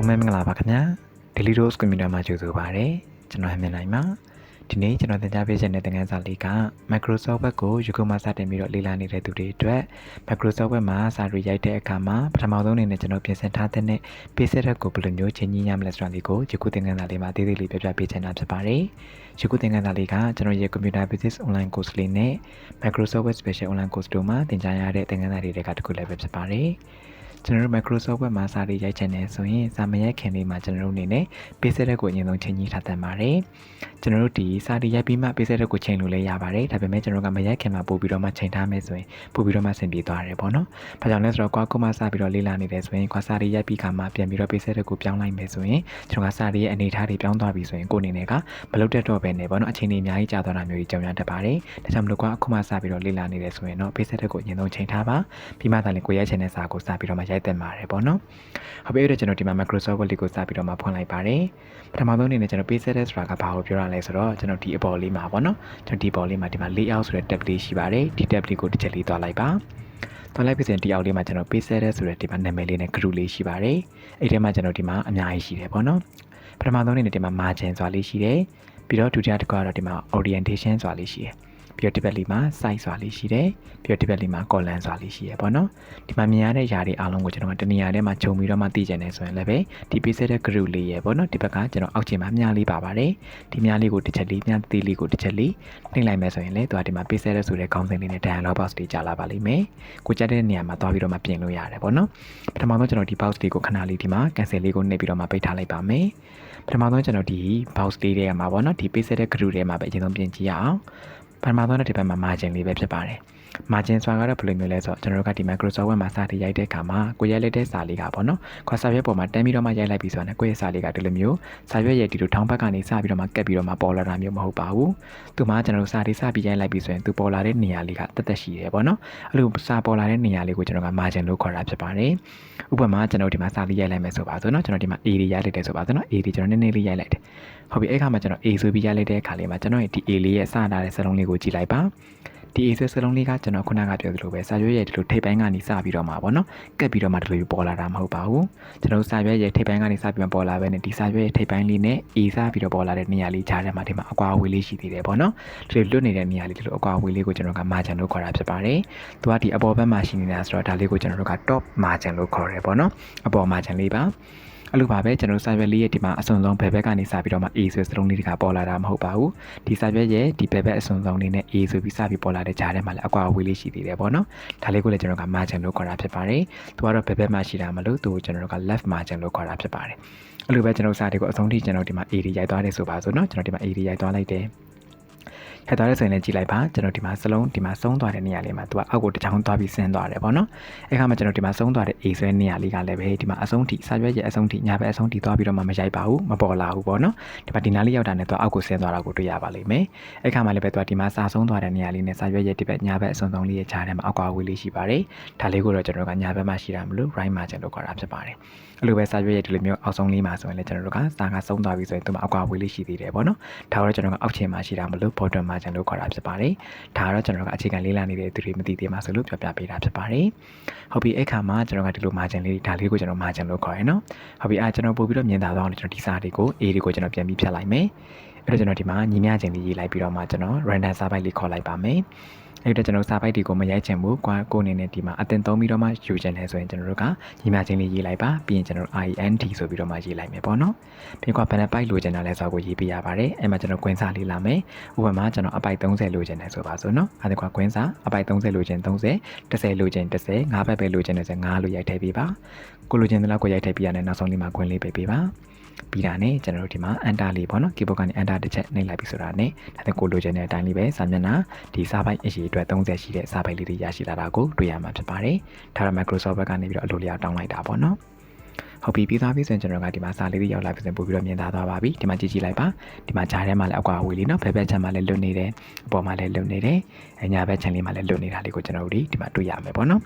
အားလုံးပဲမင်္ဂလာပါခင်ဗျာ Daily Dose Computer မှာကြိုဆိုပါရစေကျွန်တော်ဟမင်နိုင်ပါဒီနေ့ကျွန်တော်သင်ကြားပေးခြင်းတဲ့သင်ခန်းစာလေးက Microsoft Word ကိုယူကိုမှာစတင်ပြီးတော့လေ့လာနေတဲ့သူတွေအတွက် Microsoft Word မှာစာတွေရိုက်တဲ့အခါမှာပထမဆုံးအနေနဲ့ကျွန်တော်ပြင်ဆင်ထားတဲ့ Page Setup ကိုဘယ်လိုမျိုးချိန်ကြီးရမလဲဆိုတာလေးကိုဒီခုသင်ခန်းစာလေးမှာအသေးသေးလေးပြပြပေးချင်တာဖြစ်ပါတယ်ဒီခုသင်ခန်းစာလေးကကျွန်တော်ရဲ့ Computer Basics Online Course လေးနဲ့ Microsoft Word Special Online Course တို့မှာသင်ကြားရတဲ့သင်ခန်းစာတွေတွေကတစ်ခုလည်းပဲဖြစ်ပါတယ် ကျွန်တော်တို့ Microsoft Word မှာစာတွေရိုက်ချင်တယ်ဆိုရင်စာမရိုက်ခင်လေးမှာကျွန်တော်တို့အနေနဲ့ Page Setup ကိုအရင်ဆုံးချိန်ကြီးထားတတ်ပါတယ်ကျွန်တော်တို့ဒီစာတွေရိုက်ပြီးမှ Page Setup ကိုချိန်လို့လည်းရပါတယ်ဒါပေမဲ့ကျွန်တော်ကမရိုက်ခင်မှာပို့ပြီးတော့မှချိန်ထားမယ်ဆိုရင်ပို့ပြီးတော့မှဆင်ပြေသွားတယ်ပေါ့နော်။ဘာကြောင့်လဲဆိုတော့ကွာကိုမှစပြီးတော့လေ့လာနေတယ်ဆိုရင်ကွာစာတွေရိုက်ပြီးခါမှပြန်ပြီးတော့ Page Setup ကိုပြောင်းလိုက်မယ်ဆိုရင်ကျွန်တော်ကစာတွေရဲ့အနေအထားတွေပြောင်းသွားပြီဆိုရင်ကိုယ်အနေနဲ့ကမလုပ်တတ်တော့ပဲねပေါ့နော်အချိန်ကြီးအများကြီးကြာသွားတာမျိုးကြီးကြုံရတတ်ပါတယ်။ဒါကြောင့်မလို့ကွာအခုမှစပြီးတော့လေ့လာနေတယ်ဆိုရင်တော့ Page Setup ကိုအရင်ဆုံးချိန်ထားပါပြီးမှသာလင်ကိုရိုက်ချင်တဲ့စာကိုစပြီးတော့မှရိုက်တင်ပါတယ်ပေါ့နော်။ဟုတ်ပြီအဲ့ဒါကျွန်တော်ဒီမှာ Microsoft Word လေးကိုစပြီးတော့မှဖွင့်လိုက်ပါတယ်။ပထမဆုံးအနေနဲ့ကျွန်တော် Page Setup ဆိုတာကဘာကိုပြောရလဲဆိုတော့ကျွန်တော်ဒီအပေါ်လေးမှာပေါ့နော်။ကျွန်တော်ဒီပေါ်လေးမှာဒီမှာ layout ဆိုတဲ့ tab လေးရှိပါတယ်။ဒီ tab လေးကိုတစ်ချက်လေးတွားလိုက်ပါ။တွားလိုက်ပြီးရင်ဒီအောက်လေးမှာကျွန်တော် Page Setup ဆိုတဲ့ဒီမှာနာမည်လေးနဲ့ group လေးရှိပါတယ်။အဲ့ဒီမှာကျွန်တော်ဒီမှာအများကြီးရှိတယ်ပေါ့နော်။ပထမဆုံးအနေနဲ့ဒီမှာ margin ဆိုတာလေးရှိတယ်။ပြီးတော့ဒုတိယတစ်ခုကတော့ဒီမှာ orientation ဆိုတာလေးရှိတယ်။ ပြီးတော့ဒီဘက်လေးမှာ size ဆိုတာလေးရှိတယ်ပြီးတော့ဒီဘက်လေးမှာ column ဆိုတာလေးရှိရပေါ့နော်ဒီမှာမြင်ရတဲ့ຢာတွေအားလုံးကိုကျွန်တော်ကတနေရာထဲမှာခြုံပြီးတော့မှသိကြတယ်ဆိုရင်လည်းပဲဒီ page တဲ့ group လေးရပေါ့နော်ဒီဘက်ကကျွန်တော်အောက်ခြေမှာမြားလေးပါပါတယ်ဒီမြားလေးကိုတစ်ချက်လေးမြားသေးလေးကိုတစ်ချက်လေးနှိမ့်လိုက်မယ်ဆိုရင်လည်းသူကဒီမှာ page တဲ့ဆိုတဲ့ခေါင်းစဉ်လေးနဲ့ dialog box တွေကြာလာပါလိမ့်မယ်ကိုကြတဲ့နေရာမှာသွားပြီးတော့မှပြင်လို့ရတယ်ပေါ့နော်ပထမဆုံးကျွန်တော်ဒီ box လေးကိုခဏလေးဒီမှာ cancel လေးကိုနှိပ်ပြီးတော့မှပိတ်ထားလိုက်ပါမယ်ပထမဆုံးကျွန်တော်ဒီ box လေးထဲမှာပေါ့နော်ဒီ page တဲ့ group ထဲမှာပဲအရင်ဆုံးပြင်ကြည့်ရအောင် ပထမဆုံးတစ်ဘက်မှာ margin လေးပဲဖြစ်ပါတယ် margin ဆိုတာကတော့ဘယ်လိုမျိုးလဲဆိုတော့ကျွန်တော်တို့ကဒီ Microsoft Word မှာစာတွေရိုက်တဲ့အခါမှာကိုရိုက်လိုက်တဲ့စာလေးကပေါ့နော်ခွာစာရွက်ပေါ်မှာတန်းပြီးတော့မှရိုက်လိုက်ပြီးဆိုတော့ကိုယ့်ရဲ့စာလေးကဒီလိုမျိုးစာရွက်ရဲ့ဒီလိုထောင်းဘက်ကနေစပြီးတော့မှကက်ပြီးတော့မှပေါ်လာတာမျိုးမဟုတ်ပါဘူးသူမှကျွန်တော်တို့စာတွေစပြီးရိုက်လိုက်ပြီးဆိုရင်သူပေါ်လာတဲ့နေရာလေးကတက်တက်ရှိတယ်ပေါ့နော်အဲ့လိုစာပေါ်လာတဲ့နေရာလေးကိုကျွန်တော်က margin လို့ခေါ်တာဖြစ်ပါတယ်ဥပမာကျွန်တော်ဒီမှာစာလေးရိုက်လိုက်မယ်ဆိုပါဆိုနော်ကျွန်တော်ဒီမှာ A တွေရိုက်လိုက်တယ်ဆိုပါဆိုနော် A တွေကျွန်တော်နည်းနည်းလေးရိုက်လိုက်တယ် ဟုတ်ပြီအဲ့ခါမှာကျွန်တော် A ဆိုပြီးရိုက်လိုက်တဲ့အခါလေးမှာကျွန်တော်ဒီ A လေးရဲ့စတာတဲ့စလုံးလေးကိုကြည့်လိုက်ပါဒီ A ဆွဲစလုံးလေးကကျွန်တော်ခုနကပြောသလိုပဲစာရွက်ရဲ့ဒီလိုထိပ်ပိုင်းကနေစပြီးတော့မှာပေါ့နော်ကက်ပြီးတော့မှဒီလိုပေါ်လာတာမဟုတ်ပါဘူးကျွန်တော်စာရွက်ရဲ့ထိပ်ပိုင်းကနေစပြီးမှပေါ်လာပဲနဲ့ဒီစာရွက်ရဲ့ထိပ်ပိုင်းလေးနဲ့ A စပြီးတော့ပေါ်လာတဲ့နေရာလေးခြားထဲမှာဒီမှာအကွာအဝေးလေးရှိသေးတယ်ပေါ့နော်ဒီလိုလွတ်နေတဲ့နေရာလေးဒီလိုအကွာအဝေးလေးကိုကျွန်တော်က margin လို့ခေါ်တာဖြစ်ပါတယ်သူကဒီအပေါ်ဘက်မှာရှိနေတာဆိုတော့ဒါလေးကိုကျွန်တော်တို့က top margin လို့ခေါ်တယ်ပေါ့နော်အပေါ် margin လေးပါ အဲ့လိုပါပဲကျွန်တော်စာရွက်လေးရဲ့ဒီမှာအစွန်ဆုံးဘယ်ဘက်ကနေစပြီးတော့မှ A ဆိုစလုံးလေးတွေကပေါ်လာတာမဟုတ်ပါဘူးဒီစာရွက်ရဲ့ဒီဘက်ဘက်အစွန်ဆုံးလေးနဲ့ A ဆိုပြီးစပြီးပေါ်လာတဲ့ကြားထဲမှာလည်းအကွာအဝေးလေးရှိသေးတယ်ပေါ့နော်ဒါလေးကိုလည်းကျွန်တော်က margin လို့ခေါ်တာဖြစ်ပါတယ်သူကတော့ဘယ်ဘက်မှာရှိတာမလို့သူကိုကျွန်တော်တို့က left margin လို့ခေါ်တာဖြစ်ပါတယ်အဲ့လိုပဲကျွန်တော်စာတွေကိုအဆုံးထိကျွန်တော်ဒီမှာ A တွေရိုက်သွားတယ်ဆိုပါဆိုနော်ကျွန်တော်ဒီမှာ A တွေရိုက်သွားလိုက်တယ် ဟဲ့သွားတဲ့ဆိုရင်လည်းကြည့်လိုက်ပါကျွန်တော်ဒီမှာစလုံးဒီမှာဆုံးသွားတဲ့နေရာလေးမှာသူကအောက်ကိုတစ်ချောင်းသွားပြီးဆင်းသွားတယ်ပေါ့နော်အဲ့ခါမှာကျွန်တော်ဒီမှာဆုံးသွားတဲ့ A ဆွဲနေရာလေးကလည်းပဲဒီမှာအဆုံးထိစာရွက်ရဲ့အဆုံးထိညာဘက်အဆုံးထိသွားပြီးတော့မှမရိုက်ပါဘူးမပေါ်လာဘူးပေါ့နော်ဒီမှာဒီနားလေးရောက်တာနဲ့သူအောက်ကိုဆင်းသွားတာကိုတွေ့ရပါလိမ့်မယ်အဲ့ခါမှာလည်းပဲသူကဒီမှာစာဆုံးသွားတဲ့နေရာလေးနဲ့စာရွက်ရဲ့ဒီဘက်ညာဘက်အဆုံးဆုံးလေးရဲ့ခြားထဲမှာအောက်ကွာဝေးလေးရှိပါတယ်ဒါလေးကိုတော့ကျွန်တော်ကညာဘက်မှာရှိတာမလို့ right margin လို့ခေါ်တာဖြစ်ပါတယ်အဲ့လိုပဲစာရွက်ရဲ့ဒီလိုမျိုးအောက်ဆုံးလေးမှာဆိုရင်လည်းကျွန်တော်တို့ကစာကဆုံးသွားပြီဆိုရင်သူမအောက်ကွာဝေးလေးရှိသေးတယ်ပေါ့နော်ဒါတော့ကျွန်တော်ကအောက်ခြေမှာရှိတာမလို့ bottom margin လို့ခေါ်တာဖြစ်ပါတယ်ဒါကတော့ကျွန်တော်ကအခြေခံလေးလာနေတဲ့သူတွေမသိသေးမှဆိုလို့ပြောပြပေးတာဖြစ်ပါတယ်ဟုတ်ပြီအဲ့ခါမှာကျွန်တော်ကဒီလို margin လေးဒါလေးကိုကျွန်တော် margin လို့ခေါ်ရယ်နော်ဟုတ်ပြီအဲကျွန်တော်ပို့ပြီးတော့မြင်သာသွားအောင်ကျွန်တော်ဒီစာတွေကို A တွေကိုကျွန်တော်ပြန်ပြီးဖြတ်လိုက်မယ်အဲ့တော့ကျွန်တော်ဒီမှာညီမျှခြင်းလေးရေးလိုက်ပြီးတော့မှကျွန်တော် random စာပိုက်လေးခေါ်လိုက်ပါမယ် အဲ့တော့ကျွန်တော်စာပိုက်တွေကိုမရိုက်ချင်ဘူးကွာကိုအနေနဲ့ဒီမှာအတင်သုံးပြီးတော့မှယူချင်တယ်ဆိုရင်ကျွန်တော်တို့ကညီမချင်းလေးရေးလိုက်ပါပြီးရင်ကျွန်တော်တို့ INT ဆိုပြီးတော့မှရေးလိုက်မယ်ပေါ့နော်ပြီးကွာဘယ်နှပိုက်လိုချင်တာလဲဆိုတော့ကိုရေးပြရပါတယ်အဲ့မှာကျွန်တော်ကွင်းစာလေးလာမယ်ဥပမာကျွန်တော်အပိုက်30လိုချင်တယ်ဆိုပါစို့နော်အဲ့ဒါကွာကွင်းစာအပိုက်30လိုချင်30 10လိုချင်10 5ဘက်ပဲလိုချင်တယ်ဆို5လိုရိုက်ထည့်ပေးပါကိုလိုချင်တဲ့လောက်ကိုရိုက်ထည့်ပြရတယ်နောက်ဆုံးလေးမှာကွင်းလေးပေးပေးပါ ပြီးတာနဲ့ကျွန်တော်တို့ဒီမှာ enter လေးပေါ့နော် keyboard ကနေ enter တစ်ချက်နှိပ်လိုက်ပြီဆိုတာနဲ့ဒါနဲ့ကိုလိုချင်တဲ့အတိုင်းလေးပဲစာမျက်နှာဒီစာပိုက်အရေးအတွက်30ရှိတဲ့စာပိုက်လေးတွေရရှိလာတာကိုတွေ့ရမှာဖြစ်ပါတယ်ဒါတော့ Microsoft ဘက်ကနေပြီးတော့အလိုလျောက်တောင်းလိုက်တာပေါ့နော်ဟုတ်ပြီပြီးသားပြီဆိုရင်ကျွန်တော်ကဒီမှာစာလေးတွေရောက်လာပြီဆိုရင်ပို့ပြီးတော့မြင်သာသွားပါပြီဒီမှာကြည့်ကြည့်လိုက်ပါဒီမှာဂျားထဲမှာလည်းအကွာအဝေးလေးနော်ဘယ်ဘက်ချက်မှာလည်းလွတ်နေတယ်အပေါ်မှာလည်းလွတ်နေတယ်အညာဘက်ချက်လေးမှာလည်းလွတ်နေတာလေးကိုကျွန်တော်တို့ဒီမှာတွေ့ရမယ်ပေါ့နော်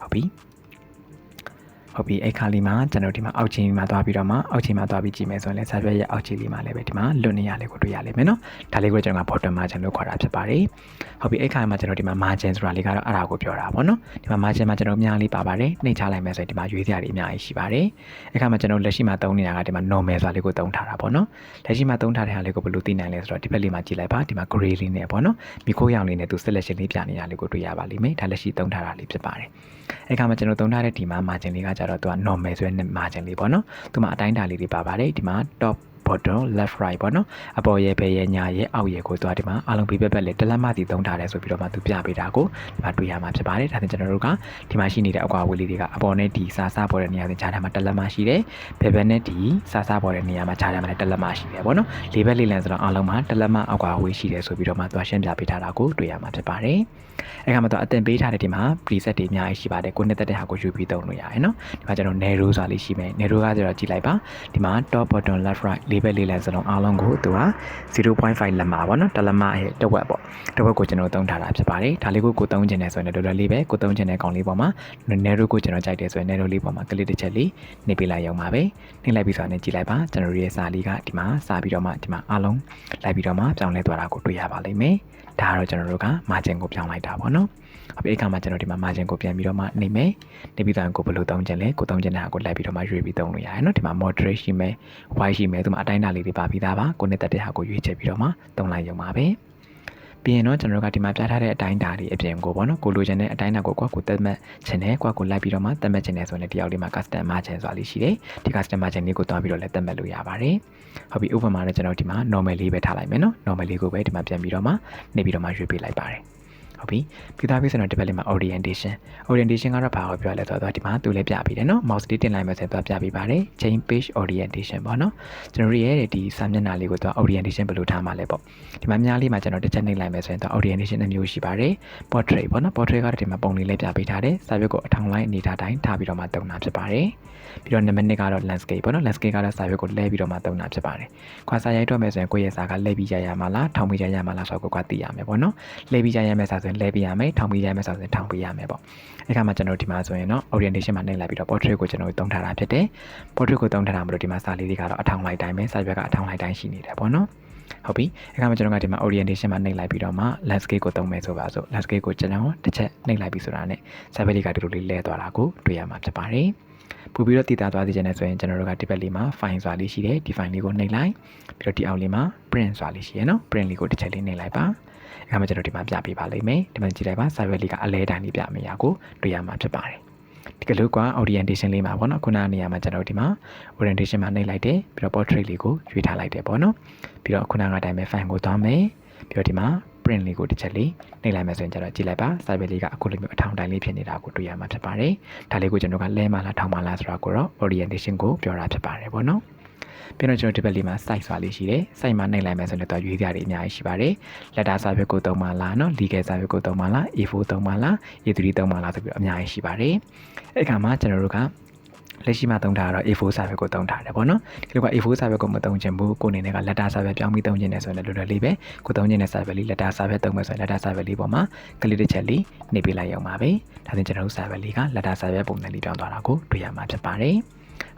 ဟုတ်ပြီ ဟုတ်ပြီအဲ့ခါလေးမှာကျွန်တော်ဒီမှာအောက်ခြေမှာသွားပြီးတော့မှအောက်ခြေမှာသွားပြီးကြည့်မယ်ဆိုရင်လည်းစာရွက်ရဲ့အောက်ခြေလေးမှာလည်းပဲဒီမှာလွတ်နေရလေးကိုတွေ့ရလိမ့်မယ်နော်ဒါလေးကိုကျွန်တော်က bottom margin လို့ခေါ်တာဖြစ်ပါတယ်ဟုတ်ပြီအဲ့ခါမှာကျွန်တော်ဒီမှာ margin ဆိုတာလေးကတော့အဲ့ဒါကိုပြောတာပေါ့နော်ဒီမှာ margin မှာကျွန်တော်အများလေးပါပါတယ်နှိပ်ချလိုက်မယ်ဆိုရင်ဒီမှာရွေးစရာတွေအများကြီးရှိပါတယ်အဲ့ခါမှာကျွန်တော်လက်ရှိမှာသုံးနေတာကဒီမှာ normal ဆိုတာလေးကိုသုံးထားတာပေါ့နော်လက်ရှိမှာသုံးထားတဲ့ဟာလေးကိုဘယ်လိုသိနိုင်လဲဆိုတော့ဒီဘက်လေးမှာကြည့်လိုက်ပါဒီမှာ gray လေးနဲ့ပေါ့နော်မီခိုးရောင်လေးနဲ့သူ selection လေးပြနေရလေးကိုတွေ့ရပါလိမ့်မယ်ဒါလက်ရှိသုံးထားတာလေးဖြစ်ပါတယ်အဲ့ခါမှာကျွန်တော်သုံးထားတဲ့ဒီမှာ margin လေးကကြတော့သူက normal ဆိုတဲ့ margin လေးပေါ့နော်သူမှာအတိုင်းအတာလေးတွေပါပါတယ်ဒီမှာ top bottom left right ပေါ့နော်အပေါ်ရဲ့ဘယ်ရဲ့ညာရဲ့အောက်ရဲ့ကိုသွားဒီမှာအားလုံးပြပက်ပက်လေးတလက်မစီသုံးထားတယ်ဆိုပြီးတော့မှသူပြပေးတာကိုဒီမှာတွေ့ရမှာဖြစ်ပါတယ်ဒါဆိုကျွန်တော်တို့ကဒီမှာရှိနေတဲ့အကွာအဝေးလေးတွေကအပေါ်နဲ့ဒီစာစားပေါ်တဲ့နေရာတွေခြားထဲမှာတလက်မရှိတယ်ဘယ်ဘက်နဲ့ဒီစာစားပေါ်တဲ့နေရာမှာခြားထဲမှာလည်းတလက်မရှိတယ်ပေါ့နော်လေးဘက်လေးလန်ဆိုတော့အားလုံးမှာတလက်မအကွာအဝေးရှိတယ်ဆိုပြီးတော့မှသူရှင်းပြပေးထားတာကိုတွေ့ရမှာဖြစ်ပါတယ်အဲ့ခါမှာတော့အတင်ပေးထားတဲ့ဒီမှာ preset တွေအများကြီးရှိပါတယ်ကိုနှစ်သက်တဲ့ဟာကိုယူပြီးသုံးလို့ရတယ်နော်ဒီမှာကျွန်တော် narrow ဆိုတာလေးရှိမယ် narrow ကကျတော့ကြည့်လိုက်ပါဒီမှာ top bottom left right လေးဘက်လေးလန်စလုံးအားလုံးကိုသူက0.5လက်မပေါ့နော်တလက်မရဲ့တစ်ဝက်ပေါ့တစ်ဝက်ကိုကျွန်တော်သုံးထားတာဖြစ်ပါတယ်ဒါလေးကိုကိုသုံးချင်တယ်ဆိုရင်တော်တော်လေးပဲကိုသုံးချင်တဲ့ကောင်လေးပေါ်မှာ narrow ကိုကျွန်တော်ကြိုက်တယ်ဆိုရင် narrow လေးပေါ်မှာ click တစ်ချက်လေးနှိပ်ပေးလိုက်ရုံပါပဲနှိပ်လိုက်ပြီးဆိုရင်ကြည့်လိုက်ပါကျွန်တော်ရဲ့စာလေးကဒီမှာစာပြီးတော့မှဒီမှာအားလုံးလိုက်ပြီးတော့မှပြောင်းလဲသွားတာကိုတွေ့ရပါလိမ့်မယ်ဒါကတော့ကျွန်တော်တို့က margin ကိုပြောင်းလိုက်တာပေါ့နော် အခုအဲ့ခါမှာကျွန်တော်ဒီမှာ margin ကိုပြန်ပြီးတော့မှနေမယ်နေပြီးတော့ကိုဘယ်လိုသုံးချင်လဲကိုသုံးချင်တဲ့ဟာကိုလိုက်ပြီးတော့မှရွေးပြီးသုံးလို့ရတယ်နော်ဒီမှာ moderate ရှိမယ် wide ရှိမယ်ဒီမှာအတိုင်းအတာလေးတွေပါပြီးသားပါကိုနဲ့တက်တဲ့ဟာကိုရွေးချယ်ပြီးတော့မှသုံးလိုက်ရုံပါပဲပြီးရင်တော့ကျွန်တော်တို့ကဒီမှာပြထားတဲ့အတိုင်းအတာတွေအပြင်ကိုပေါ့နော်ကိုလိုချင်တဲ့အတိုင်းအတာကိုကွာကိုတက်မှတ်ချင်တယ်ကွာကိုလိုက်ပြီးတော့မှတက်မှတ်ချင်တယ်ဆိုရင်တယောက်လေးမှာ custom margin ဆိုတာလေးရှိတယ်ဒီ custom margin လေးကိုတွားပြီးတော့လည်းတက်မှတ်လို့ရပါတယ်ဟုတ်ပြီ over မှာလည်းကျွန်တော်ဒီမှာ normal လေးပဲထားလိုက်မယ်နော် normal လေးကိုပဲဒီမှာပြန်ပြီးတော့မှနေပြီးတော့မှရွေးပေးလိုက်ပါတယ် ဟုတ်ပြီပြီးသားပြီဆိုတော့ဒီဘက်လေးမှာ orientation orientation ကတော့ဘာကိုပြောလဲဆိုတော့ဒီမှာသူလည်းပြပေးတယ်နော် mouse လေးတင်လိုက်မယ်ဆိုတော့ပြပေးပါတယ် change page orientation ပေါ့နော်ကျွန်တော်ရဲ့ဒီစာမျက်နှာလေးကိုတော့ orientation ဘယ်လိုထားမှာလဲပေါ့ဒီမှာများလေးမှာကျွန်တော်တစ်ချက်နှိပ်လိုက်မယ်ဆိုရင်တော့ orientation အမျိုးရှိပါတယ် portrait ပေါ့နော် portrait ကတော့ဒီမှာပုံလေးလေးပြပေးထားတယ်စာရွက်ကိုအထောင်လိုက်အနေထားတိုင်းထားပြီးတော့မှတုံတာဖြစ်ပါတယ် ပြီးတော့နံပါတ်2ကတော့ landscape ပေါ့နော် landscape ကတော့စာရွက်ကိုလဲပြီးတော့မှတုံတာဖြစ်ပါတယ်ခွာစာရိုက်တော့မယ်ဆိုရင်ကိုယ့်ရဲ့စာကလဲပြီးရရမှာလားထောင်ပြီးရရမှာလားဆိုတော့ကိုကသိရမယ်ပေါ့နော်လဲပြီးရရမယ်စာဆိုရင်လဲပြီးရမယ်ထောင်ပြီးရမယ်စာဆိုရင်ထောင်ပြီးရမယ်ပေါ့အဲ့ခါမှာကျွန်တော်ဒီမှာဆိုရင်တော့ orientation မှာနှိပ်လိုက်ပြီးတော့ portrait ကိုကျွန်တော်တုံးထားတာဖြစ်တယ် portrait ကိုတုံးထားတာမလို့ဒီမှာစာလေးတွေကတော့အထောင်လိုက်တိုင်းပဲစာရွက်ကအထောင်လိုက်တိုင်းရှိနေတယ်ပေါ့နော်ဟုတ်ပြီအခါမှာကျွန်တော်ကဒီမှာ orientation မှာနှိပ်လိုက်ပြီးတော့မှ landscape ကိုသုံးမယ်ဆိုပါစို့ landscape ကိုကျွန်တော်တစ်ချက်နှိပ်လိုက်ပြီးဆိုတာနဲ့ site လေးကဒီလိုလေးလဲသွားတာကိုတွေ့ရမှာဖြစ်ပါတယ် ပို့ပြီးတော့တည်တာသွားသေးတယ်ဆိုရင်ကျွန်တော်တို့ကဒီဘက်လေးမှာ file ဆိုတာလေးရှိတယ်ဒီ file လေးကိုနှိပ်လိုက်ပြီးတော့ဒီအောက်လေးမှာ print ဆိုတာလေးရှိရနော် print လေးကိုတစ်ချက်လေးနှိပ်လိုက်ပါအခါမှာကျွန်တော်ဒီမှာပြပေးပါလိမ့်မယ်ဒီမှာကြည့်လိုက်ပါ site လေးကအလဲတိုင်းလေးပြမရကိုတွေ့ရမှာဖြစ်ပါတယ်ဒီကလို့က orientation လေးမှာပေါ့နော်ခုနကနေရာမှာကျွန်တော်ဒီမှာ orientation မှာနှိပ်လိုက်တယ်ပြီးတော့ portrait လေးကိုရွေးထားလိုက်တယ်ပေါ့နော်ပြီးတော့ခုနကအတိုင်းပဲ file ကိုသွားမယ်ပြီးတော့ဒီမှာ print လေးကိုတစ်ချက်လေးနှိပ်လိုက်မယ်ဆိုရင်ကျတော့ကြည့်လိုက်ပါ site လေးကအခုလိုမျိုးအထောင်တိုင်းလေးဖြစ်နေတာကိုတွေ့ရမှာဖြစ်ပါတယ်ဒါလေးကိုကျွန်တော်ကလဲမလားထောင်မလားဆိုတော့ကိုတော့ orientation ကိုပြောတာဖြစ်ပါတယ်ပေါ့နော်ပြီးတော့ကျွန်တော်ဒီဘက်လေးမှာ site ဆွာလေးရှိတယ် site မှာနှိပ်လိုက်မယ်ဆိုရင်တော့ရွေးကြရတယ်အများကြီးရှိပါတယ် letter စာရွက်ကိုသုံးပါလားเนาะ legal စာရွက်ကိုသုံးပါလား A4 သုံးပါလား A3 သုံးပါလားဆိုပြီးတော့အများကြီးရှိပါတယ်အဲ့ခါမှာကျွန်တော်တို့က လက်ရှိမှာသုံးတာကတော့ A4 စာရွက်ကိုသုံးထားတယ်ပေါ့နော်ဒီလိုက A4 စာရွက်ကိုမသုံးချင်ဘူးကိုအနေနဲ့က letter စာရွက်ပြောင်းပြီးသုံးချင်တယ်ဆိုရင်လည်းလွယ်လွယ်လေးပဲကိုသုံးချင်တဲ့စာရွက်လေး letter စာရွက်သုံးမယ်ဆိုရင် letter စာရွက်လေးပေါ်မှာကလစ်တစ်ချက်လေးနှိပ်ပေးလိုက်ရုံပါပဲဒါဆိုကျွန်တော်တို့စာရွက်လေးက letter စာရွက်ပုံစံလေးပြောင်းသွားတာကိုတွေ့ရမှာဖြစ်ပါတယ်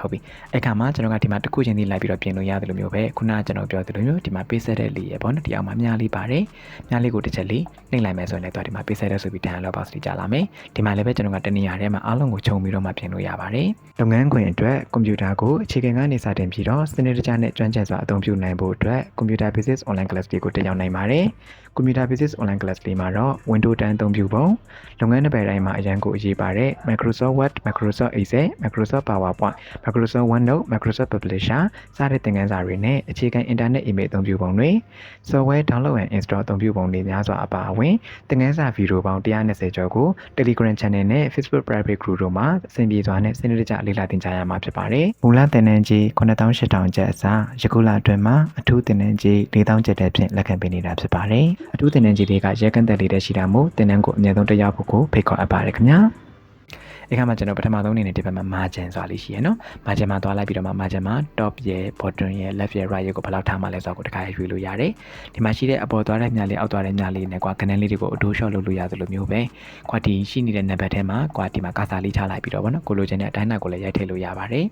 ဟုတ်ပြီအဲ့ခါမှာကျွန်တော်ကဒီမှာတစ်ခုချင်းစီလိုက်ပြီးတော့ပြင်လို့ရတယ်လို့မျိုးပဲခုနကကျွန်တော်ပြောသလိုမျိုးဒီမှာပေးဆက်တဲ့လေးရပေါ့နော်ဒီအောင်မှာမြားလေးပါတယ်မြားလေးကိုတစ်ချက်လေးနှိပ်လိုက်မယ်ဆိုရင်လည်းတော့ဒီမှာပေးဆက်တဲ့ဆိုပြီး dialog box လေးကြာလာမယ်ဒီမှာလည်းပဲကျွန်တော်ကတနေရာထဲမှာအားလုံးကိုခြုံပြီးတော့မှပြင်လို့ရပါတယ်လုပ်ငန်းခွင်အတွက်ကွန်ပျူတာကိုအခြေခံကနေစတင်ပြီးတော့စနစ်တကျနဲ့ကျွမ်းကျင်စွာအသုံးပြုနိုင်ဖို့အတွက် Computer Basics Online Class တွေကိုတက်ရောက်နိုင်ပါတယ် Computer Basics Online Class လေးမှာတော့ Windows 10အသုံးပြုပုံလုပ်ငန်းတစ်ပယ်တိုင်းမှာအရန်ကိုအရေးပါတဲ့ Microsoft Word, Microsoft Excel, Microsoft PowerPoint, Microsoft OneNote, Microsoft Publisher စတဲ့သင်ခန်းစာတွေနဲ့အခြေခံ Internet Email အသုံးပြုပုံတွေ Software Download and Install အသုံးပြုပုံတွေများစွာအပါအဝင်သင်ခန်းစာဗီဒီယိုပေါင်း120ကျော်ကို Telegram Channel နဲ့ Facebook Private Group တို့မှာအဆင်ပြေစွာနဲ့စနစ်တကျလေ့လာသင်ကြားရမှာဖြစ်ပါတယ်။မူလသင်တန်းကြီး9800ကျပ်အစားယခုလအတွင်းမှာအထူးသင်တန်းကြီး4000ကျပ်တဲ့ဖြင့်လက်ခံပေးနေတာဖြစ်ပါတယ်။အထူးသင်တန်းကြီးတွေကရဲကန့်သက်လေးတဲ့ရှိတာမို့သင်တန်းကိုအမြဲတမ်းတက်ရောက်ဖို့ကိုဖိတ်ခေါ်အပ်ပါတယ်ခင်ဗျာ။ အခါမှာကျွန်တော်ပထမဆုံးအနေနဲ့ဒီဘက်မှာ margin ဆိုတာလေးရှိရယ်နော် margin မှာသွားလိုက်ပြီးတော့မှ margin မှာ top ရဲ့ bottom ရဲ့ left ရဲ့ right ရဲ့ကိုဘယ်လောက်ထားမှလဲဆိုတာကိုတခါရွေးလို့ရတယ်ဒီမှာရှိတဲ့အပေါ်သွားတဲ့မြလေးအောက်သွားတဲ့မြလေးနဲ့ကွာကနန်းလေးတွေကိုအတိုး short လုပ်လို့ရသလိုမျိုးပဲကွာဒီရှိနေတဲ့ number ထဲမှာကွာဒီမှာကာစာလေးချလိုက်ပြီးတော့ဗောနော်ကိုလိုချင်တဲ့အတိုင်းအတာကိုလည်းရိုက်ထည့်လို့ရပါတယ်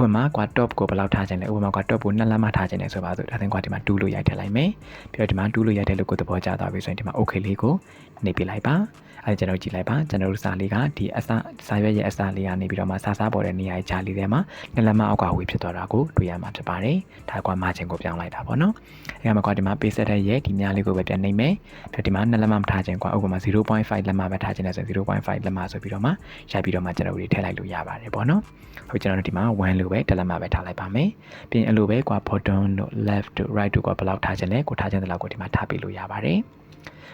ဥပမာကွာ top ကိုဘယ်လောက်ထားခြင်းလဲဥပမာကွာ top ကိုနှစ်လက်မှထားခြင်းလဲဆိုပါစို့ဒါဆိုရင်ကွာဒီမှာ2လို့ရိုက်ထည့်လိုက်မယ်ပြီးတော့ဒီမှာ2လို့ရိုက်ထည့်လို့ကိုသဘောကျသွားပြီဆိုရင်ဒီမှာ okay လေးကိုနှိပ်ပြလိုက်ပါ အဲကျွန်တော်ကြည့်လိုက်ပါကျွန်တော်တို့စာလေးကဒီအစစာရွက်ရဲ့အစလေးကနေပြီးတော့မှစာစားပေါ်တဲ့နေရာကြားလေးထဲမှာနှစ်လက်မှအောက်ကဝေးဖြစ်သွားတာကိုတွေ့ရမှာဖြစ်ပါတယ်ဒါကွာ margin ကိုပြောင်းလိုက်တာပေါ့နော်အဲကမှကွာဒီမှာ paste တဲ့ရဲ့ဒီများလေးကိုပဲပြန်နှိပ်မယ်ပြီးတော့ဒီမှာနှစ်လက်မှမထားခြင်းကွာဥပမာ0.5လက်မှပဲထားခြင်းလဲဆိုရင်0.5လက်မှဆိုပြီးတော့မှရိုက်ပြီးတော့မှကျွန်တော်တို့ထည့်လိုက်လို့ရပါတယ်ပေါ့နော်ဟုတ်ကျွန်တော်တို့ဒီမှာ1လို့ပဲတစ်လက်မှပဲထားလိုက်ပါမယ်ပြီးရင်အလိုပဲကွာ bottom တို့ left တို့ right တို့ကွာဘယ်လောက်ထားခြင်းလဲကိုထားခြင်းတလောက်ကိုဒီမှာထားပေးလို့ရပါတယ်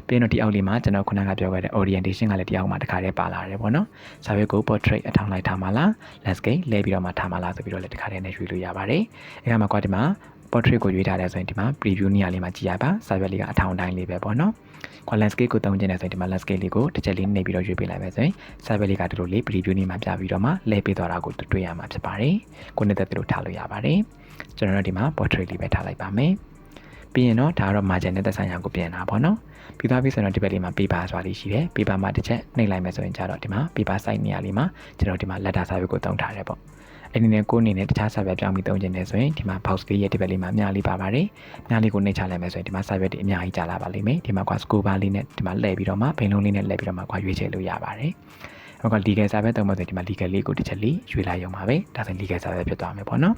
ပြီးရင်တော့ဒီအောက်လေးမှာကျွန်တော်ခုနကပြောခဲ့တဲ့ orientation ကလည်းဒီအောက်မှာတစ်ခါတည်းပါလာတယ်ပေါ့နော်။စာရွက်ကို portrait အထောင်လိုက်ထားမှလား landscape လဲပြီးတော့မှထားမှလားဆိုပြီးတော့လည်းတစ်ခါတည်းနဲ့ရွေးလို့ရပါတယ်။အဲကမှကွာဒီမှာ portrait ကိုရွေးထားတယ်ဆိုရင်ဒီမှာ preview နေရာလေးမှာကြည့်ရပါစာရွက်လေးကအထောင်တိုင်းလေးပဲပေါ့နော်။ခွာ landscape ကိုတုံးကျင်တယ်ဆိုရင်ဒီမှာ landscape လေးကိုတစ်ချက်လေးနှိပ်ပြီးတော့ရွေးပေးလိုက်မယ်ဆိုရင်စာရွက်လေးကဒီလိုလေး preview နေမှာပြပြီးတော့မှလဲပေးသွားတာကိုတွေ့ရမှာဖြစ်ပါတယ်။ကိုနှစ်သက်သလိုထားလို့ရပါတယ်။ကျွန်တော်တို့ဒီမှာ portrait လေးပဲထားလိုက်ပါမယ်။ပြီးရင်တော့ဒါကတော့ margin နဲ့သက်ဆိုင်ရာကိုပြင်တာပေါ့နော် ပြီးသွားပြီဆိုတော့ဒီဘက်လေးမှာ paper ဆိုတာလေးရှိတယ် paper မှာတစ်ချက်နှိပ်လိုက်မယ်ဆိုရင်ကြတော့ဒီမှာ paper site နေရာလေးမှာကျွန်တော်ဒီမှာ letter service ကိုတုံးထားတယ်ပေါ့အဲ့ဒီနဲ့ကိုအနေနဲ့တခြား server ပြောင်းပြီးတုံးခြင်းနေဆိုရင်ဒီမှာ box လေးရဲ့ဒီဘက်လေးမှာအများလေးပါပါတယ်အများလေးကိုနှိပ်ချလိုက်မယ်ဆိုရင်ဒီမှာ server တွေအများကြီးကြာလာပါလိမ့်မယ်ဒီမှာကွာ scope bar လေးနဲ့ဒီမှာလှည့်ပြီးတော့မှဘိန်းလုံးလေးနဲ့လှည့်ပြီးတော့မှကွာရွေးချယ်လို့ရပါတယ်ဟုတ်က legal server တုံးမှဆိုဒီမှာ legal လေးကိုတစ်ချက်လေးရွေးလိုက်ရုံပါပဲဒါဆိုရင် legal server ဖြစ်သွားမယ်ပေါ့နော်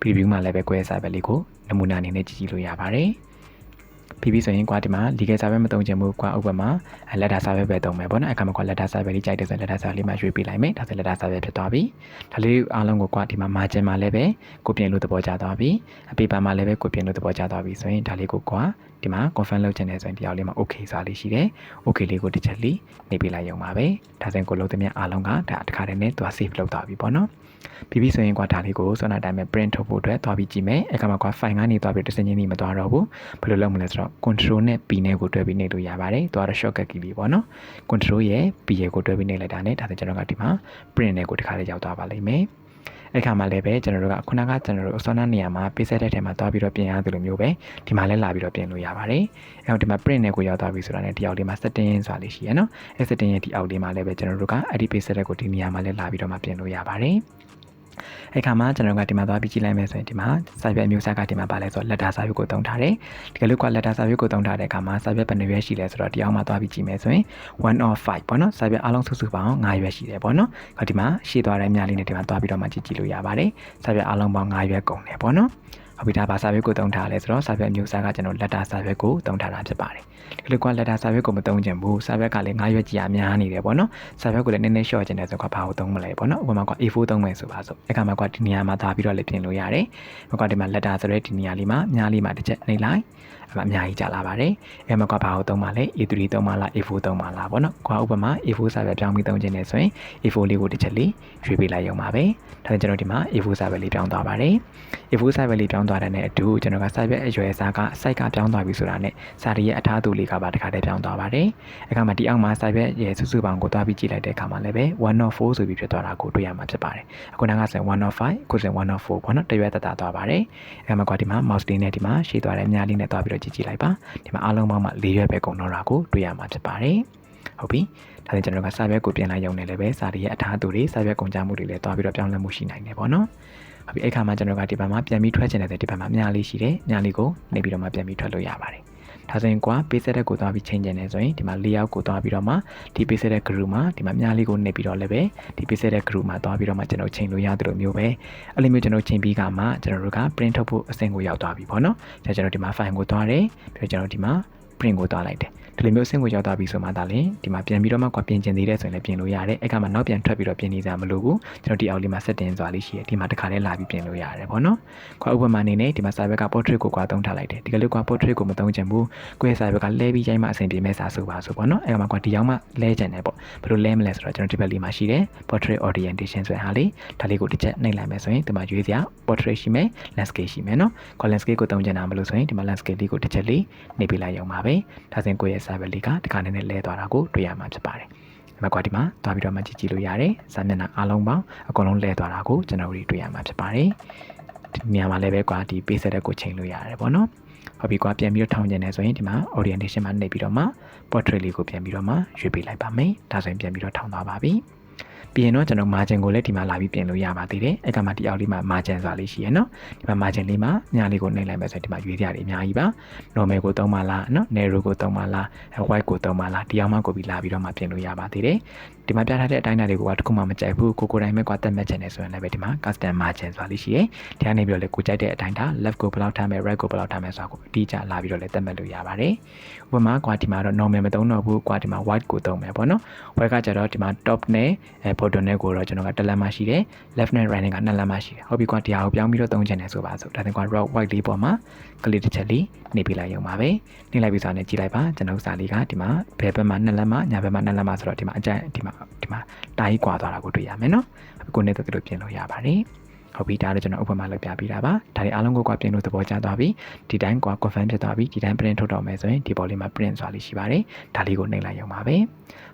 preview မှာလည်းပဲ query server လေးကိုနမူနာအနေနဲ့ကြည့်ကြည့်လို့ရပါတယ် ပြီးပြီဆိုရင်ကွာဒီမှာ legal server မတုံချင်ဘူးကွာဥပမာ letter server ပဲတုံမယ်ပေါ့နော်အခါမှာကွာ letter server လေးကြိုက်တယ်ဆိုရင် letter server လေးမှာရွေးပေးလိုက်မယ်ဒါဆို letter server ဖြစ်သွားပြီဒါလေးအားလုံးကိုကွာဒီမှာ margin မှာလည်းပဲကိုပြင်လို့သဘောကျသွားပြီ paper မှာလည်းပဲကိုပြင်လို့သဘောကျသွားပြီဆိုရင်ဒါလေးကိုကွာဒီမှာ confirm လုပ်ချင်တယ်ဆိုရင်ဒီအောက်လေးမှာ okay စာလေးရှိတယ် okay လေးကိုတစ်ချက်လေးနေပေးလိုက်ရုံပါပဲဒါဆိုရင်ကိုလုံးသမျှအားလုံးကဒါတစ်ခါတည်းနဲ့သူက save လုပ်သွားပြီပေါ့နော် ပြီးပြီဆိုရင်ကွာဒါလေးကိုစွမ်းနာတိုင်းပဲ print ထုတ်ဖို့အတွက်သွားပြီးကြည့်မယ်အဲ့ကမှကွာ file ကနေသွားပြီးတစ်စင်းချင်းကြီးမသွားတော့ဘူးဘယ်လိုလုပ်မလဲဆိုတော့ control နဲ့ p နဲ့ကိုတွဲပြီးနေလို့ရပါတယ်သွားတော့ shortcut key လေးပေါ့နော် control ရဲ့ p ရဲ့ကိုတွဲပြီးနေလိုက်တာနဲ့ဒါဆိုကျွန်တော်ကဒီမှာ print နဲ့ကိုတစ်ခါလေးရောက်သွားပါလိမ့်မယ်အဲ့ခါမှာလည်းပဲကျွန်တော်တို့ကခုနကကျွန်တော်တို့အစောနာနေရာမှာပေးဆက်တဲ့ထဲမှာသွားပြီးတော့ပြင်ရသလိုမျိုးပဲဒီမှာလည်းလာပြီးတော့ပြင်လို့ရပါတယ်။အဲ့တော့ဒီမှာ print နဲ့ကိုရောက်သွားပြီဆိုတာနဲ့ဒီအောက်လေးမှာ setting ဆိုတာလေးရှိရနော်။အဲ့ setting ရဲ့ဒီအောက်လေးမှာလည်းပဲကျွန်တော်တို့ကအဲ့ဒီပေးဆက်တဲ့ကိုဒီနေရာမှာလည်းလာပြီးတော့မှပြင်လို့ရပါတယ်။ အဲ့ခါမှာကျွန်တော်ကဒီမှာသွားပြီးကြည့်လိုက်မယ်ဆိုရင်ဒီမှာစာရွက်မျိုးစားကဒီမှာပါလဲဆိုတော့ letter စာရွက်ကိုတုံးထားတယ်ဒီကလေးက letter စာရွက်ကိုတုံးထားတဲ့အခါမှာစာရွက်ဘယ်နှရွက်ရှိလဲဆိုတော့ဒီအောင်မှာသွားပြီးကြည့်မယ်ဆိုရင်1 of 5ပေါ့နော်စာရွက်အားလုံးစုစုပေါင်း9ရွက်ရှိတယ်ပေါ့နော်ခါဒီမှာရှေ့သွားတဲ့မြလေးနဲ့ဒီမှာသွားပြီးတော့မှကြည့်ကြည့်လို့ရပါတယ်စာရွက်အားလုံးပေါင်း9ရွက်ကုန်တယ်ပေါ့နော်ဟုတ်ပြီဒါပါစာရွက်ကိုတုံးထားလဲဆိုတော့စာရွက်မျိုးစားကကျွန်တော် letter စာရွက်ကိုတုံးထားတာဖြစ်ပါတယ် ဒီလိုက letter စာရွက်ကိုမတုံးချင်ဘူးစာရွက်ကလည်း9ရွက်ကြီးအများနေတယ်ပေါ့နော်စာရွက်ကိုလည်းနည်းနည်း short ချင်တယ်ဆိုတော့ဘာကိုတုံးမလဲပေါ့နော်ဥပမာက A4 တုံးမယ်ဆိုပါစို့အဲ့ကမှာကဒီနေရာမှာထားပြီးတော့လည်းပြင်လို့ရတယ်ဘကဒီမှာ letter ဆိုတဲ့ဒီနေရာလေးမှာအများလေးမှာတစ်ချက်နှိပ်လိုက်အမှအများကြီးကြာလာပါတယ်အဲမှာကဘာကိုသုံးပါလဲ A3 သုံးပါလား A4 သုံးပါလားပေါ့နော်ကွာဥပမာ A4 စာပဲပြောင်းပြီးသုံးခြင်းနဲ့ဆိုရင် A4 လေးကိုတစ်ချက်လေးရွေးပေးလိုက်ရုံပါပဲဒါဆိုကျွန်တော်ဒီမှာ A4 စာပဲလေးပြောင်းသွားပါတယ် A4 စာပဲလေးပြောင်းသွားတဲ့နဲ့အတူကျွန်တော်ကစာပဲအရွယ်စားက site ကပြောင်းသွားပြီဆိုတာနဲ့စာရီရဲ့အထားသူလေးကပါတခါတည်းပြောင်းသွားပါတယ်အခါမှာဒီအောက်မှာစာပဲရဲ့စုစုပေါင်းကိုသွားပြီးကြည့်လိုက်တဲ့အခါမှာလည်းပဲ104ဆိုပြီးဖြစ်သွားတာကိုတွေ့ရမှာဖြစ်ပါတယ်အခုနကဆိုရင်105အခုဆိုရင်104ပေါ့နော်တရွက်သက်သာသွားပါတယ်အခါမှာကွာဒီမှာ mouse လေးနဲ့ဒီမှာရှေ့သွားတဲ့အများလေးနဲ့သွားပြီးတော့ကြည့်ကြည့်လိုက်ပါဒီမှာအားလုံးပေါင်းမှ၄ရွက်ပဲကုန်တော့တာကိုတွေ့ရမှာဖြစ်ပါတယ်ဟုတ်ပြီဒါနဲ့ကျွန်တော်ကစာရွက်ကိုပြင်လိုက်ရုံနဲ့လည်းပဲစာရီရဲ့အထားသူတွေစာရွက်ကုန်ကြမှုတွေလည်းသွားပြီးတော့ပြောင်းလဲမှုရှိနိုင်တယ်ပေါ့နော်ဟုတ်ပြီအဲ့ခါမှာကျွန်တော်ကဒီဘက်မှာပြန်ပြီးထွက်ချင်တဲ့ဒီဘက်မှာအများလေးရှိတယ်အများလေးကိုနေပြီးတော့မှပြန်ပြီးထွက်လို့ရပါတယ် ဒါဆိုရင်ကွာပေးဆက်တဲ့ကိုသွားပြီးချိန်ကျင်နေဆိုရင်ဒီမှာ layout ကိုသွားပြီးတော့မှဒီပေးဆက်တဲ့ group မှာဒီမှာအများလေးကိုနှိပ်ပြီးတော့လည်းပဲဒီပေးဆက်တဲ့ group မှာသွားပြီးတော့မှကျွန်တော်ချိန်လို့ရတယ်လို့မျိုးပဲအဲ့လိုမျိုးကျွန်တော်ချိန်ပြီးကမှကျွန်တော်တို့က print ထုတ်ဖို့အဆင့်ကိုရောက်သွားပြီပေါ့နော်ဒါကျွန်တော်ဒီမှာ file ကိုသွားတယ်ပြီးတော့ကျွန်တော်ဒီမှာ print ကိုသွားလိုက်တယ် ဒီလိုမျိုးအဆင့်ကိုရောက်သွားပြီဆိုမှဒါလည်းဒီမှာပြန်ပြီးတော့မှကွာပြင်ကျင်သေးတယ်ဆိုရင်လည်းပြင်လို့ရတယ်အဲ့ကမှနောက်ပြန်ထွက်ပြီးတော့ပြင်နေကြမလို့ဘူးကျွန်တော်ဒီအောက်လေးမှာ setting ဆိုတာလေးရှိတယ်ဒီမှာတစ်ခါလေးလာပြီးပြင်လို့ရတယ်ပေါ့နော်ခွာဥပမာအနေနဲ့ဒီမှာ server က portrait ကိုကွာသုံးထားလိုက်တယ်ဒီကလေးကွာ portrait ကိုမသုံးချင်ဘူးကိုယ့်ရဲ့ server ကလဲပြီးရိုက်မှအဆင်ပြေမဲ့စာဆိုပါဆိုပေါ့နော်အဲ့ကမှကွာဒီရောက်မှလဲချင်တယ်ပေါ့ဘယ်လိုလဲမလဲဆိုတော့ကျွန်တော်ဒီဘက်လေးမှာရှိတယ် portrait orientation ဆိုတဲ့ဟာလေးဒါလေးကိုတစ်ချက်နှိပ်လိုက်မယ်ဆိုရင်ဒီမှာရွေးစရာ portrait ရှိမယ် landscape ရှိမယ်နော်ခွာ landscape ကိုသုံးချင်တာမလို့ဆိုရင်ဒီမှာ landscape လေးကိုတစ်ချက်လေးနှိပ်ပေးလိုက်ရုံပါပဲဒါဆိုရင်ကိုယ့်ရဲ့ server လေးကတခါနည်းနည်းလဲသွားတာကိုတွေ့ရမှာဖြစ်ပါတယ်မကွာဒီမှာတွားပြီးတော့မှကြည့်ကြည့်လို့ရတယ်စာမျက်နှာအားလုံးပေါင်းအကုန်လုံးလဲသွားတာကိုကျွန်တော်တို့တွေ့ရမှာဖြစ်ပါတယ်ဒီနေရာမှာလည်းပဲကွာဒီ page set ကိုချိန်လို့ရတယ်ပေါ့နော်ဟုတ်ပြီကွာပြန်ပြီးတော့ထောင်ကျင်နေဆိုရင်ဒီမှာ orientation မှာနှိပ်ပြီးတော့မှ portrait လေးကိုပြန်ပြီးတော့မှရွေးပေးလိုက်ပါမယ်ဒါဆိုရင်ပြန်ပြီးတော့ထောင်သွားပါပြီ ပြီးရင်တော့ကျွန်တော် margin ကိုလည်းဒီမှာလာပြီးပြင်လို့ရပါသေးတယ်အဲ့ကမှဒီအောက်လေးမှာ margin ဆိုတာလေးရှိရယ်နော်ဒီမှာ margin လေးမှာညလေးကိုနှိပ်လိုက်မယ်ဆိုရင်ဒီမှာရွေးကြရတယ်အများကြီးပါ normal ကိုသုံးပါလားနော် narrow ကိုသုံးပါလား white ကိုသုံးပါလားဒီအောင်မှကိုပြီးလာပြီးတော့မှပြင်လို့ရပါသေးတယ်ဒီမှာပြထားတဲ့အတိုင်းအတာတွေကိုကတခုမှမကြိုက်ဘူးကိုကိုတိုင်းပဲကွာတက်မှတ်ချင်တယ်ဆိုရင်လည်းပဲဒီမှာ custom margin ဆိုတာလေးရှိရယ်ဒီကနေပြီးတော့လေကိုကြိုက်တဲ့အတိုင်းတာ left ကိုဘယ်လောက်ထားမယ် right ကိုဘယ်လောက်ထားမယ်ဆိုတာကိုအတိအကျလာပြီးတော့လေတက်မှတ်လို့ရပါတယ်ဥပမာကွာဒီမှာတော့ normal မသုံးတော့ဘူးကွာဒီမှာ white ကိုသုံးမယ်ပေါ့နော် white ကကြတော့ဒီမှာ top နဲ့အဲ bottom နဲ့ကိုတော့ကျွန်တော်ကတစ်လက်မှရှိတယ် left နဲ့ right နဲ့ကနှစ်လက်မှရှိတယ်ဟုတ်ပြီကွာဒီဟာကိုပြောင်းပြီးတော့သုံးချင်တယ်ဆိုပါစို့ဒါသင်ကွာ rock white လေးပေါ်မှာကလစ်တစ်ချက်လေးနှိပ်ပြလိုက်ရုံပါပဲနှိပ်လိုက်ပြီးဆိုတော့ကြည့်လိုက်ပါကျွန်တော်စာလေးကဒီမှာဘယ်ဘက်မှာနှစ်လက်မှညာဘက်မှာနှစ်လက်မှဆိုတော့ဒီမှာအကြိုက်ဒီမှာဒီမှာတာကြီးကွာသွားတာကိုတွေ့ရမယ်နော်ကိုနဲ့တူတူပြင်လို့ရပါတယ် ဟုတ်ပြီဒါလည်းကျွန်တော်ဥပမာလုပ်ပြပေးတာပါဒါတွေအားလုံးကိုကွာပြင်လို့သဘောကျသွားပြီဒီတိုင်းကွာ confirm ဖြစ်သွားပြီဒီတိုင်း print ထုတ်တော့မယ်ဆိုရင်ဒီပေါ်လေးမှာ print ဆိုတာလေးရှိပါတယ်ဒါလေးကိုနှိပ်လိုက်ရုံပါပဲ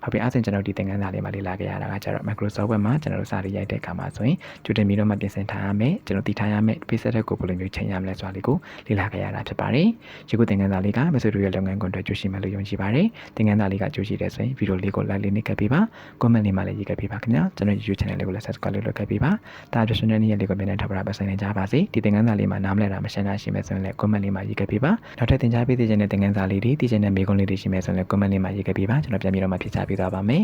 ဟုတ်ပြီအဲ့ဒါဆိုကျွန်တော်ဒီသင်ခန်းစာလေးမှာလေ့လာခဲ့ရတာကကျတော့ Microsoft Word မှာကျွန်တော်တို့စာရေးရိုက်တဲ့အခါမှာဆိုရင်ကြိုတင်ပြီးတော့မှပြင်ဆင်ထားရမယ်ကျွန်တော်တည်ထားရမယ် page set ကိုဘယ်လိုမျိုးချိန်ရမလဲဆိုတာလေးကိုလေ့လာခဲ့ရတာဖြစ်ပါတယ်ဒီခုသင်ခန်းစာလေးက Message ရဲ့လုပ်ငန်းခွင်အတွက်ကြိုရှိမယ်လို့ယုံကြည်ပါတယ်သင်ခန်းစာလေးကကြိုရှိတယ်ဆိုရင်ဗီဒီယိုလေးကို like လေးနှိပ်ခဲ့ပေးပါ comment လေးမှာလည်းရေးခဲ့ပေးပါခင်ဗျာကျွန်တော် YouTube channel လေးကိုလည်း subscribe လုပ်လုပ်ခဲ့ပေးပါဒါ additional နေ့လေးကိုမြန်မြန်ထားပါပါဆိုင်နေကြပါစေဒီသင်ခန်းစာလေးမှာနားမလည်တာမရှင်းတာရှိမယ်ဆိုရင်လည်း comment လေးမှာရေးခဲ့ပေးပါနောက်ထပ်သင်ကြားပေးသေးတဲ့သင်ခန်းစာလေးတွေတည်ခြင်းတဲ့မေးခွန်းလေးတွေရှိမယ်ဆိုရင်လည်း comment လေးမှာရေးခဲ့ပေးပါကျွန်တော်ပြန်ပြီးတော့မှဖြေချပေးသွားပါမယ်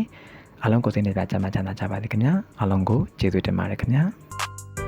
အားလုံးကိုစိတ်နဲ့ကြကြမှာချမ်းသာကြပါစေခင်ဗျာအားလုံးကိုကျေးဇူးတင်ပါတယ်ခင်ဗျာ